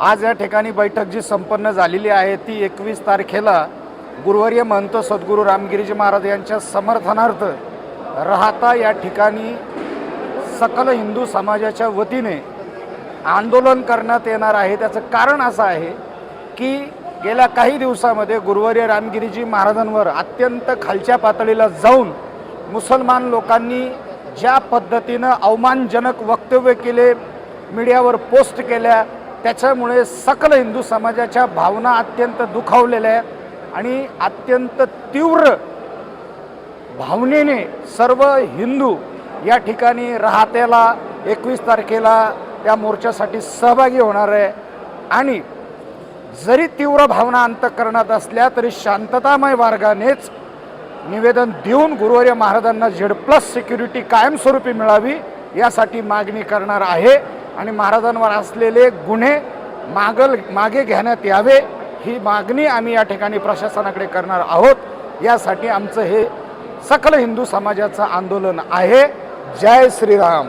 आज या ठिकाणी बैठक जी संपन्न झालेली आहे ती एकवीस तारखेला गुरुवर्य महंत सद्गुरू रामगिरीजी महाराज यांच्या समर्थनार्थ राहता या ठिकाणी सकल हिंदू समाजाच्या वतीने आंदोलन करण्यात येणार आहे. त्याचं कारण असं आहे की गेल्या काही दिवसामध्ये गुरुवर्य रामगिरीजी महाराजांवर अत्यंत खालच्या पातळीला जाऊन मुसलमान लोकांनी ज्या पद्धतीनं अवमानजनक वक्तव्य केले मीडियावर पोस्ट केल्या त्याच्यामुळे सकल हिंदू समाजाच्या भावना अत्यंत दुखावलेल्या आहेत आणि अत्यंत तीव्र भावनेने सर्व हिंदू या ठिकाणी राहत्याला एकवीस तारखेला त्या मोर्चासाठी सहभागी होणार आहे. आणि जरी तीव्र भावना अंतकरणात असल्या तरी शांततामय मार्गानेच निवेदन देऊन गुरुवार्य महाराजांना झेड प्लस सिक्युरिटी कायमस्वरूपी मिळावी यासाठी मागणी करणार आहे. आणि महाराजांवर असलेले गुन्हे मागल मागे घेण्यात यावे ही मागणी आम्ही या ठिकाणी प्रशासनाकडे करणार आहोत. यासाठी आमचं हे सकल हिंदू समाजाचं आंदोलन आहे. जय श्रीराम.